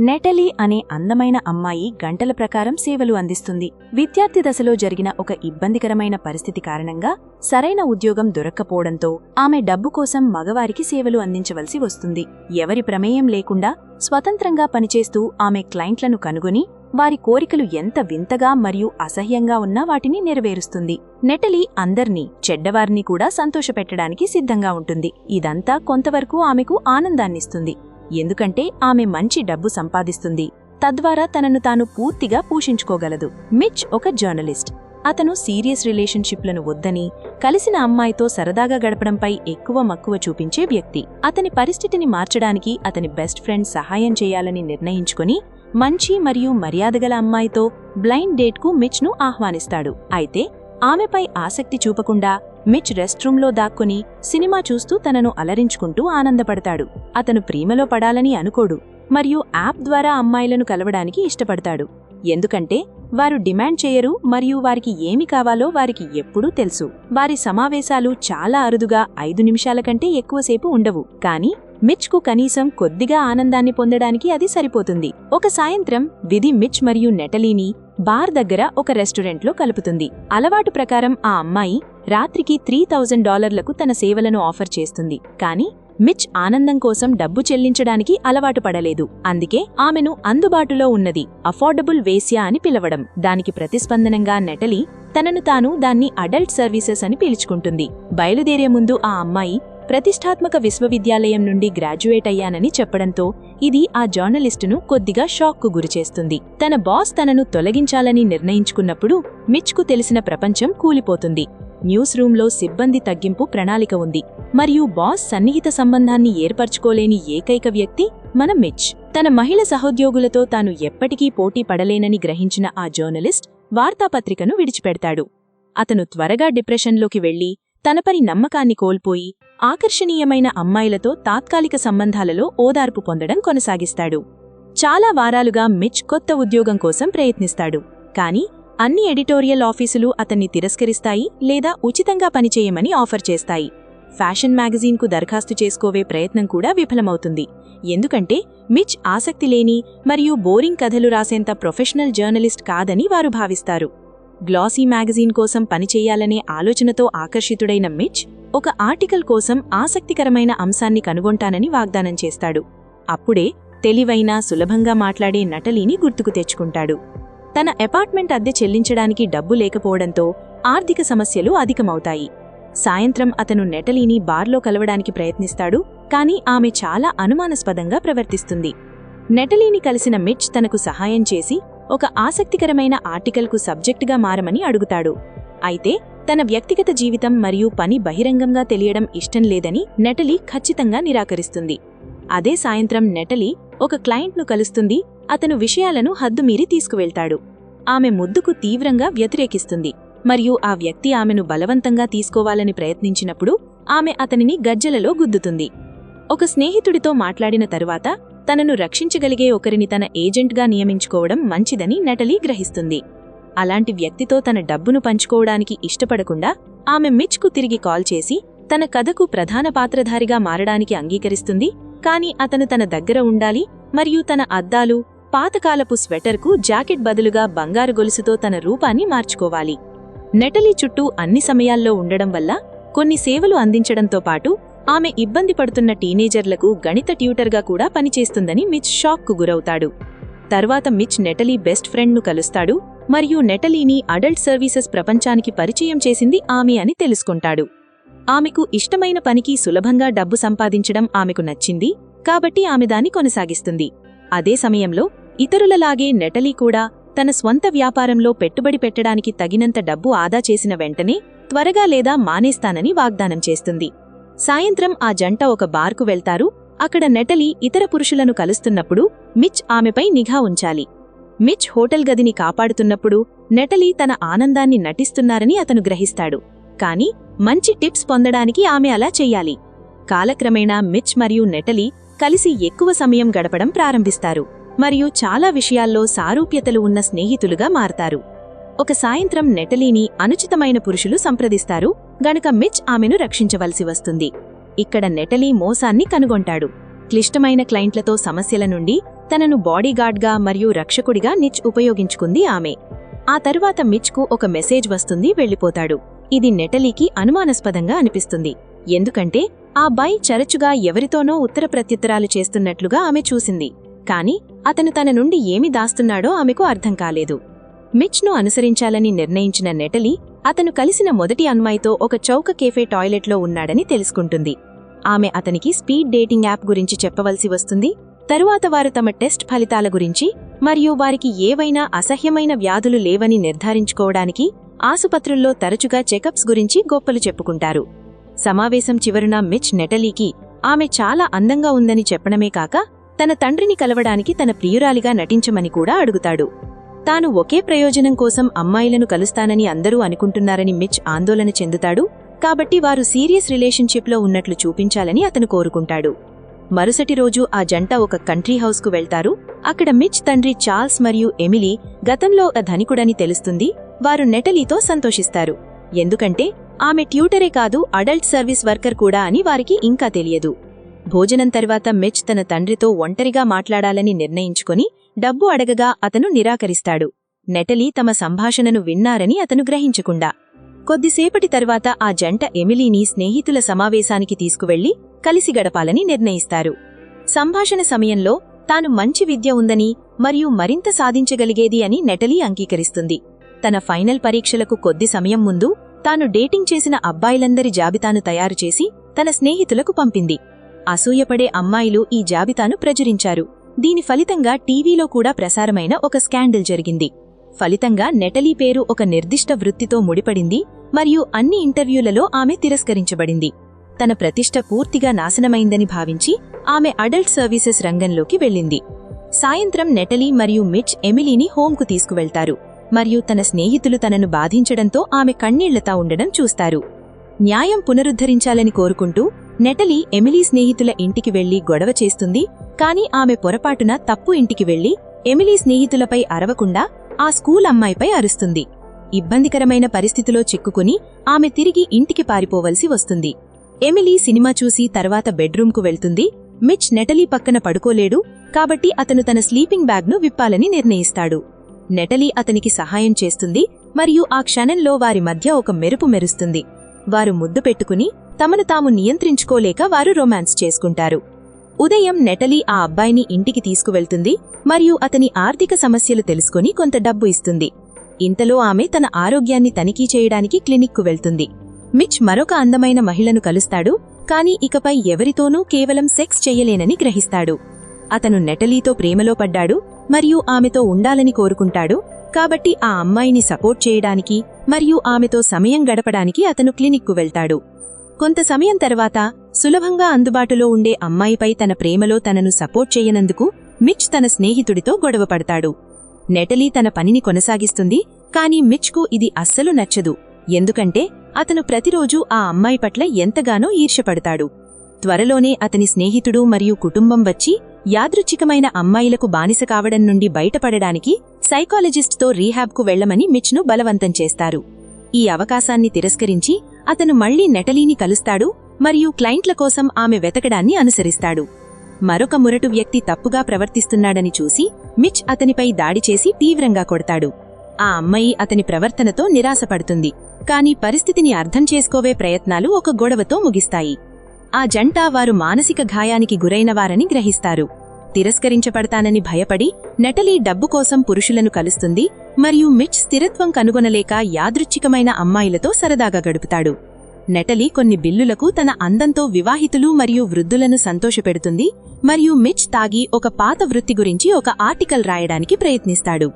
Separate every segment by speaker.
Speaker 1: నెటలీ అనే అందమైన అమ్మాయి గంటల ప్రకారం సేవలు అందిస్తుంది. విద్యార్థి దశలో జరిగిన ఒక ఇబ్బందికరమైన పరిస్థితి కారణంగా సరైన ఉద్యోగం దొరక్కపోవడంతో ఆమె డబ్బు కోసం మగవారికి సేవలు అందించవలసి వస్తుంది. ఎవరి ప్రమేయం లేకుండా స్వతంత్రంగా పనిచేస్తూ ఆమె క్లయింట్లను కనుగొని వారి కోరికలు ఎంత వింతగా మరియు అసహ్యంగా ఉన్నా వాటిని నెరవేరుస్తుంది. నెటలి అందర్నీ చెడ్డవారిని కూడా సంతోషపెట్టడానికి సిద్ధంగా ఉంటుంది. ఇదంతా కొంతవరకు ఆమెకు ఆనందాన్నిస్తుంది. ఎందుకంటే ఆమె మంచి డబ్బు సంపాదిస్తుంది. తద్వారా తనను తాను పూర్తిగా పోషించుకోగలదు. మిచ్ ఒక జర్నలిస్ట్. అతను సీరియస్ రిలేషన్షిప్లను వద్దని కలిసిన అమ్మాయితో సరదాగా గడపడంపై ఎక్కువ మక్కువ చూపించే వ్యక్తి. అతని పరిస్థితిని మార్చడానికి అతని బెస్ట్ ఫ్రెండ్ సహాయం చేయాలని నిర్ణయించుకుని మంచి మరియు మర్యాదగల అమ్మాయితో బ్లైండ్ డేట్కు మిచ్ను ఆహ్వానిస్తాడు. అయితే ఆమెపై ఆసక్తి చూపకుండా మిచ్ రెస్ట్ రూమ్లో దాక్కుని సినిమా చూస్తూ తనను అలరించుకుంటూ ఆనందపడతాడు. అతను ప్రేమలో పడాలని అనుకోడు మరియు యాప్ ద్వారా అమ్మాయిలను కలవడానికి ఇష్టపడతాడు. ఎందుకంటే వారు డిమాండ్ చేయరు మరియు వారికి ఏమి కావాలో వారికి ఎప్పుడూ తెలుసు. వారి సమావేశాలు చాలా అరుదుగా ఐదు నిమిషాల కంటే ఎక్కువసేపు ఉండవు. కానీ మిచ్కు కనీసం కొద్దిగా ఆనందాన్ని పొందడానికి అది సరిపోతుంది. ఒక సాయంత్రం విధి మిచ్ మరియు నెటలీని బార్ దగ్గర ఒక రెస్టారెంట్లో కలుపుతుంది. అలవాటు ప్రకారం ఆ అమ్మాయి రాత్రికి త్రీ థౌజండ్ డాలర్లకు తన సేవలను ఆఫర్ చేస్తుంది. కానీ మిచ్ ఆనందం కోసం డబ్బు చెల్లించడానికి అలవాటు పడలేదు. అందుకే ఆమెను అందుబాటులో ఉన్నది అఫోర్డబుల్ వేశ్యా అని పిలవడం. దానికి ప్రతిస్పందనంగా నెటలి తనను తాను దాన్ని అడల్ట్ సర్వీసెస్ అని పిలుచుకుంటుంది. బయలుదేరే ముందు ఆ అమ్మాయి ప్రతిష్టాత్మక విశ్వవిద్యాలయం నుండి గ్రాడ్యుయేట్ అయ్యానని చెప్పడంతో ఇది ఆ జర్నలిస్టును కొద్దిగా షాక్కు గురిచేస్తుంది. తన బాస్ తనను తొలగించాలని నిర్ణయించుకున్నప్పుడు మిచ్కు తెలిసిన ప్రపంచం కూలిపోతుంది. న్యూస్ రూంలో సిబ్బంది తగ్గింపు ప్రణాళిక ఉంది. మరియు బాస్ సన్నిహిత సంబంధాన్ని ఏర్పరచుకోలేని ఏకైక వ్యక్తి మన మిచ్. తన మహిళ సహోద్యోగులతో తాను ఎప్పటికీ పోటీ పడలేనని గ్రహించిన ఆ జర్నలిస్ట్ వార్తాపత్రికను విడిచిపెడతాడు. అతను త్వరగా డిప్రెషన్లోకి వెళ్ళి తనపరి నమ్మకాన్ని కోల్పోయి ఆకర్షణీయమైన అమ్మాయిలతో తాత్కాలిక సంబంధాలలో ఓదార్పు పొందడం కొనసాగిస్తాడు. చాలా వారాలుగా మిచ్ కొత్త ఉద్యోగం కోసం ప్రయత్నిస్తాడు. కాని అన్ని ఎడిటోరియల్ ఆఫీసులు అతన్ని తిరస్కరిస్తాయి లేదా ఉచితంగా పనిచేయమని ఆఫర్ చేస్తాయి. ఫ్యాషన్ మ్యాగజీన్కు దరఖాస్తు చేసుకోవే ప్రయత్నం కూడా విఫలమవుతుంది. ఎందుకంటే మిచ్ ఆసక్తి లేని మరియు బోరింగ్ కథలు రాసేంత ప్రొఫెషనల్ జర్నలిస్ట్ కాదని వారు భావిస్తారు. గ్లాసీ మ్యాగజీన్ కోసం పనిచేయాలనే ఆలోచనతో ఆకర్షితుడైన మిచ్ ఒక ఆర్టికల్ కోసం ఆసక్తికరమైన అంశాన్ని కనుగొంటానని వాగ్దానం చేస్తాడు. అప్పుడే తెలివైన సులభంగా మాట్లాడే నటలీని గుర్తుకు తెచ్చుకుంటాడు. తన అపార్ట్మెంట్ అద్దె చెల్లించడానికి డబ్బు లేకపోవడంతో ఆర్థిక సమస్యలు అధికమవుతాయి. సాయంత్రం అతను నెటలీని బార్లో కలవడానికి ప్రయత్నిస్తాడు కానీ ఆమె చాలా అనుమానాస్పదంగా ప్రవర్తిస్తుంది. నెటలీని కలిసిన మిచ్ తనకు సహాయం చేసి ఒక ఆసక్తికరమైన ఆర్టికల్కు సబ్జెక్టుగా మారమని అడుగుతాడు. అయితే తన వ్యక్తిగత జీవితం మరియు పని బహిరంగంగా తెలియడం ఇష్టం లేదని నెటలీ ఖచ్చితంగా నిరాకరిస్తుంది. అదే సాయంత్రం నెటలీ ఒక క్లయింట్ను కలుస్తుంది అతను విషయాలను హద్దుమీరి తీసుకువెళ్తాడు. ఆమె ముద్దుకు తీవ్రంగా వ్యతిరేకిస్తుంది. మరియు ఆ వ్యక్తి ఆమెను బలవంతంగా తీసుకోవాలని ప్రయత్నించినప్పుడు ఆమె అతనిని గజ్జలలో గుద్దుతుంది. ఒక స్నేహితుడితో మాట్లాడిన తరువాత తనను రక్షించగలిగే ఒకరిని తన ఏజెంట్గా నియమించుకోవడం మంచిదని నటలీ గ్రహిస్తుంది. అలాంటి వ్యక్తితో తన డబ్బును పంచుకోవడానికి ఇష్టపడకుండా ఆమె మిచ్కు తిరిగి కాల్ చేసి తన కథకు ప్రధాన పాత్రధారిగా మారడానికి అంగీకరిస్తుంది. కాని అతను తన దగ్గర ఉండాలి మరియు తన అద్దాలు పాతకాలపు స్వెటర్కు జాకెట్ బదులుగా బంగారు గొలుసుతో తన రూపాన్ని మార్చుకోవాలి. నెటలీ చుట్టూ అన్ని సమయాల్లో ఉండడం వల్ల కొన్ని సేవలు అందించడంతో పాటు ఆమె ఇబ్బంది పడుతున్న టీనేజర్లకు గణిత ట్యూటర్గా కూడా పనిచేస్తుందని మిచ్ షాక్కు గురవుతాడు. తర్వాత మిచ్ నెటలీ బెస్ట్ ఫ్రెండ్ను కలుస్తాడు మరియు నెటలీని అడల్ట్ సర్వీసెస్ ప్రపంచానికి పరిచయం చేసింది ఆమె అని తెలుసుకుంటాడు. ఆమెకు ఇష్టమైన పనికి సులభంగా డబ్బు సంపాదించడం ఆమెకు నచ్చింది కాబట్టి ఆమె దాన్ని కొనసాగిస్తుంది. అదే సమయంలో ఇతరులలాగే నెటలీ కూడా తన స్వంత వ్యాపారంలో పెట్టుబడి పెట్టడానికి తగినంత డబ్బు ఆదా చేసిన వెంటనే త్వరగా లేదా మానేస్తానని వాగ్దానం చేస్తుంది. సాయంత్రం ఆ జంట ఒక బార్కు వెళ్తారు. అక్కడ నెటలి ఇతర పురుషులను కలుస్తున్నప్పుడు మిచ్ ఆమెపై నిఘా ఉంచాలి. మిచ్ హోటల్ గదిని కాపాడుతున్నప్పుడు నెటలి తన ఆనందాన్ని నటిస్తున్నారని అతను గ్రహిస్తాడు. కాని మంచి టిప్స్ పొందడానికి ఆమె అలా చెయ్యాలి. కాలక్రమేణా మిచ్ మరియు నెటలి కలిసి ఎక్కువ సమయం గడపడం ప్రారంభిస్తారు. మరియు చాలా విషయాల్లో సారూప్యతలు ఉన్న స్నేహితులుగా మారతారు. ఒక సాయంత్రం నెటలీని అనుచితమైన పురుషులు సంప్రదిస్తారు. గనుక మిచ్ ఆమెను రక్షించవలసి వస్తుంది. ఇక్కడ నెటలీ మోసాన్ని కనుగొంటాడు. క్లిష్టమైన క్లయింట్లతో సమస్యల నుండి తనను బాడీగార్డ్గా మరియు రక్షకుడిగా నిచ్ ఉపయోగించుకుంది ఆమె. ఆ తరువాత మిచ్కు ఒక మెసేజ్ వస్తుంది వెళ్ళిపోతాడు. ఇది నెటలీకి అనుమానాస్పదంగా అనిపిస్తుంది. ఎందుకంటే ఆ బై చరచుగా ఎవరితోనో ఉత్తర ప్రత్యుత్తరాలు చేస్తున్నట్లుగా ఆమె చూసింది. కాని అతను తన నుండి ఏమి దాస్తున్నాడో ఆమెకు అర్థం కాలేదు. మిచ్ను అనుసరించాలని నిర్ణయించిన నెటలి అతను కలిసిన మొదటి అమ్మాయితో ఒక చౌక కేఫే టాయిలెట్లో ఉన్నాడని తెలుసుకుంటుంది. ఆమె అతనికి స్పీడ్ డేటింగ్ యాప్ గురించి చెప్పవలసి వస్తుంది. తరువాత వారు తమ టెస్ట్ ఫలితాల గురించి మరియు వారికి ఏవైనా అసహ్యమైన వ్యాధులు లేవని నిర్ధారించుకోవడానికి ఆసుపత్రుల్లో తరచుగా చెకప్స్ గురించి గొప్పలు చెప్పుకుంటారు. సమావేశం చివరున మిచ్ నెటలీకి ఆమె చాలా అందంగా ఉందని చెప్పడమే కాక తన తండ్రిని కలవడానికి తన ప్రియురాలిగా నటించమని కూడా అడుగుతాడు. తాను ఒకే ప్రయోజనం కోసం అమ్మాయిలను కలుస్తానని అందరూ అనుకుంటున్నారని మిచ్ ఆందోళన చెందుతాడు. కాబట్టి వారు సీరియస్ రిలేషన్షిప్లో ఉన్నట్లు చూపించాలని అతను కోరుకుంటాడు. మరుసటి రోజు ఆ జంట ఒక కంట్రీ హౌస్కు వెళ్తారు. అక్కడ మిచ్ తండ్రి చార్ల్స్ మరియు ఎమిలీ గతంలో ఒక ధనికుడని తెలుస్తుంది. వారు నెటలీతో సంతోషిస్తారు. ఎందుకంటే ఆమె ట్యూటరే కాదు అడల్ట్ సర్వీస్ వర్కర్ కూడా అని వారికి ఇంకా తెలియదు. భోజనం తర్వాత మిచ్ తన తండ్రితో ఒంటరిగా మాట్లాడాలని నిర్ణయించుకొని డబ్బు అడగగా అతను నిరాకరిస్తాడు. నెటలీ తమ సంభాషణను విన్నారని అతను గ్రహించకుండా. కొద్దిసేపటి తర్వాత ఆ జంట ఎమిలీని స్నేహితుల సమావేశానికి తీసుకువెళ్ళి కలిసి గడపాలని నిర్ణయిస్తారు. సంభాషణ సమయంలో తాను మంచి విద్య ఉందని మరియు మరింత సాధించగలిగేది అని నెటలీ అంగీకరిస్తుంది. తన ఫైనల్ పరీక్షలకు కొద్ది సమయం ముందు తాను డేటింగ్ చేసిన అబ్బాయిలందరి జాబితాను తయారుచేసి తన స్నేహితులకు పంపింది. అసూయపడే అమ్మాయిలు ఈ జాబితాను ప్రచురించారు. దీని ఫలితంగా టీవీలో కూడా ప్రసారమైన ఒక స్కాండల్ జరిగింది. ఫలితంగా నెటలీ పేరు ఒక నిర్దిష్ట వృత్తితో ముడిపడింది మరియు అన్ని ఇంటర్వ్యూలలో ఆమె తిరస్కరించబడింది. తన ప్రతిష్ట పూర్తిగా నాశనమైందని భావించి ఆమె అడల్ట్ సర్వీసెస్ రంగంలోకి వెళ్ళింది. సాయంత్రం నెటలీ మరియు మిచ్ ఎమిలీని హోంకు తీసుకువెళ్తారు మరియు తన స్నేహితులు తనను బాధించడంతో ఆమె కన్నీళ్ళతా ఉండడం చూస్తారు. న్యాయం పునరుద్ధరించాలని కోరుకుంటూ నెటలీ ఎమిలీ స్నేహితుల ఇంటికి వెళ్ళి గొడవ చేస్తుంది కాని ఆమె పొరపాటున తప్పు ఇంటికి వెళ్ళి ఎమిలీ స్నేహితులపై అరవకుండా ఆ స్కూల్ అమ్మాయిపై అరుస్తుంది. ఇబ్బందికరమైన పరిస్థితిలో చిక్కుకుని ఆమె తిరిగి ఇంటికి పారిపోవలసి వస్తుంది. ఎమిలీ సినిమా చూసి తర్వాత బెడ్రూంకు వెళ్తుంది. మిచ్ నెటలీ పక్కన పడుకోలేడు కాబట్టి అతను తన స్లీపింగ్ బ్యాగ్ను విప్పాలని నిర్ణయిస్తాడు. నెటలీ అతనికి సహాయం చేస్తుంది మరియు ఆ క్షణంలో వారి మధ్య ఒక మెరుపు మెరుస్తుంది. వారు ముద్దు పెట్టుకుని తమను తాము నియంత్రించుకోలేక వారు రొమాన్స్ చేసుకుంటారు. ఉదయం నెటలీ ఆ అబ్బాయిని ఇంటికి తీసుకువెళ్తుంది మరియు అతని ఆర్థిక సమస్యలు తెలుసుకుని కొంత డబ్బు ఇస్తుంది. ఇంతలో ఆమె తన ఆరోగ్యాన్ని తనిఖీ చేయడానికి క్లినిక్కు వెళ్తుంది. మిచ్ మరొక అందమైన మహిళను కలుస్తాడు కానీ ఇకపై ఎవరితోనూ కేవలం సెక్స్ చెయ్యలేనని గ్రహిస్తాడు. అతను నెటలీతో ప్రేమలో పడ్డాడు మరియు ఆమెతో ఉండాలని కోరుకుంటాడు కాబట్టి ఆ అమ్మాయిని సపోర్ట్ చేయడానికి మరియు ఆమెతో సమయం గడపడానికి అతను క్లినిక్కు వెళ్తాడు. కొంత సమయం తర్వాత సులభంగా అందుబాటులో ఉండే అమ్మాయిపై తన ప్రేమలో తనను సపోర్ట్ చేయనందుకు మిచ్ తన స్నేహితుడితో గొడవపడతాడు నెటలీ తన పనిని కొనసాగిస్తుంది కానీ మిచ్కు ఇది అస్సలు నచ్చదు. ఎందుకంటే అతను ప్రతిరోజూ ఆ అమ్మాయి పట్ల ఎంతగానో ఈర్షపడతాడు త్వరలోనే అతని స్నేహితుడు మరియు కుటుంబం వచ్చి యాదృచ్ఛికమైన అమ్మాయిలకు బానిస కావడం నుండి బయటపడడానికి సైకాలజిస్ట్తో రీహాబ్కు వెళ్ళమని మిచ్ను బలవంతం చేస్తారు. ఈ అవకాశాన్ని తిరస్కరించి అతను మళ్ళీ నెటలీని కలుస్తాడు మరియు క్లయింట్ల కోసం ఆమె వెతకడాన్ని అనుసరిస్తాడు. మరొక మురటు వ్యక్తి తప్పుగా ప్రవర్తిస్తున్నాడని చూసి మిచ్ అతనిపై దాడి చేసి తీవ్రంగా కొడతాడు. ఆ అమ్మాయి అతని ప్రవర్తనతో నిరాశపడుతుంది కాని పరిస్థితిని అర్థం చేసుకోవే ప్రయత్నాలు ఒక గొడవతో ముగిస్తాయి. ఆ జంట వారు మానసిక గాయానికి గురైనవారని గ్రహిస్తారు. తిరస్కరించబడతానని భయపడి నెటలీ డబ్బు కోసం పురుషులను కలుస్తుంది మరియు మిచ్ స్థిరత్వం కనుగొనలేక యాదృచ్ఛికమైన అమ్మాయిలతో సరదాగా గడుపుతాడు. నెటలీ కొన్ని బిల్లులకు తన అందంతో వివాహితులు మరియు వృద్ధులను సంతోషపెడుతుంది మరియు మిచ్ తాగి ఒక పాత వృత్తి గురించి ఒక ఆర్టికల్ రాయడానికి ప్రయత్నిస్తాడు.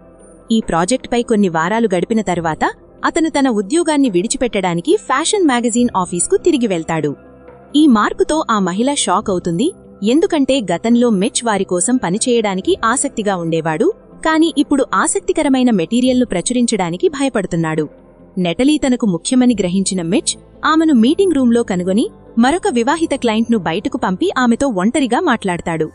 Speaker 1: ఈ ప్రాజెక్ట్పై కొన్ని వారాలు గడిపిన తర్వాత అతను తన ఉద్యోగాన్ని విడిచిపెట్టడానికి ఫ్యాషన్ మ్యాగజీన్ ఆఫీస్కు తిరిగి వెళ్తాడు. ఈ మార్పుతో ఆ మహిళ షాక్ అవుతుంది ఎందుకంటే గతంలో మిచ్ వారి కోసం పనిచేయడానికి ఆసక్తిగా ఉండేవాడు కాని ఇప్పుడు ఆసక్తికరమైన మెటీరియల్ను ప్రచురించడానికి భయపడుతున్నాడు. నెటలీ తనకు ముఖ్యమని గ్రహించిన మిచ్ ఆమెను మీటింగ్ రూంలో కనుగొని మరొక వివాహిత క్లయింట్ను బయటకు పంపి ఆమెతో ఒంటరిగా మాట్లాడతాడు.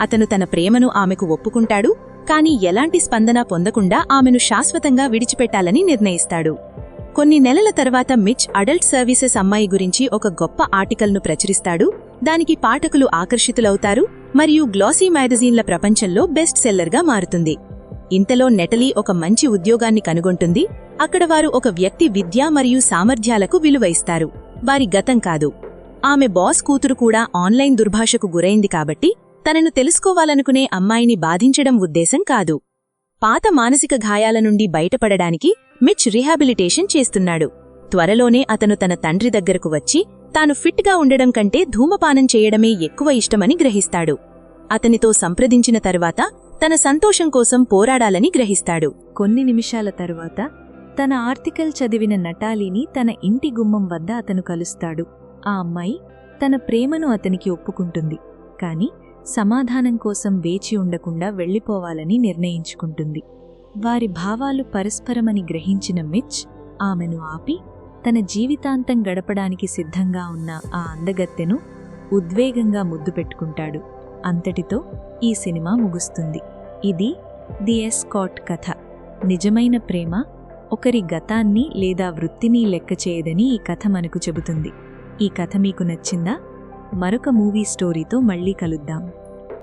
Speaker 1: అతను తన ప్రేమను ఆమెకు ఒప్పుకుంటాడు కాని ఎలాంటి స్పందన పొందకుండా ఆమెను శాశ్వతంగా విడిచిపెట్టాలని నిర్ణయిస్తాడు. కొన్ని నెలల తర్వాత మిచ్ అడల్ట్ సర్వీసెస్ అమ్మాయి గురించి ఒక గొప్ప ఆర్టికల్ను ప్రచురిస్తాడు. దానికి పాఠకులు ఆకర్షితులవుతారు
Speaker 2: మరియు గ్లాసీ మ్యాగజీన్ల ప్రపంచంలో బెస్ట్ సెల్లర్గా మారుతుంది. ఇంతలో నెటలీ ఒక మంచి ఉద్యోగాన్ని కనుగొంటుంది. అక్కడ వారు ఒక వ్యక్తి విద్య మరియు సామర్థ్యాలకు విలువ ఇస్తారు వారి గతం కాదు. ఆమె బాస్ కూతురు కూడా ఆన్లైన్ దుర్భాషకు గురైంది కాబట్టి తనను తెలుసుకోవాలనుకునే అమ్మాయిని బాధించడం ఉద్దేశం కాదు. పాత మానసిక గాయాల నుండి బయటపడడానికి మిచ్ రిహాబిలిటేషన్ చేస్తున్నాడు. త్వరలోనే అతను తన తండ్రి దగ్గరకు వచ్చి తాను ఫిట్గా ఉండడం కంటే ధూమపానం చేయడమే ఎక్కువ ఇష్టమని గ్రహిస్తాడు. అతనితో సంప్రదించిన తరువాత తన సంతోషం కోసం పోరాడాలని గ్రహిస్తాడు.
Speaker 1: కొన్ని నిమిషాల తరువాత తన ఆర్టికల్ చదివిన నటాలిని తన ఇంటి గుమ్మం వద్ద అతను కలుస్తాడు. ఆ అమ్మాయి తన ప్రేమను అతనికి ఒప్పుకుంటుంది. కాని సమాధానం కోసం వేచి ఉండకుండా వెళ్ళిపోవాలని నిర్ణయించుకుంటుంది. వారి భావాలు పరస్పరమని గ్రహించిన మిచ్ ఆమెను ఆపి తన జీవితాంతం గడపడానికి సిద్ధంగా ఉన్న ఆ అందగత్తెను ఉద్వేగంగా ముద్దు పెట్టుకుంటాడు. అంతటితో ఈ సినిమా ముగుస్తుంది. ఇది ది ఎస్కాట్ కథ. నిజమైన ప్రేమ ఒకరి గతాన్ని లేదా వృత్తిని లెక్క చేయదని ఈ కథ మనకు చెబుతుంది. ఈ కథ మీకు నచ్చిందా? మరొక మూవీ స్టోరీతో మళ్ళీ కలుద్దాం.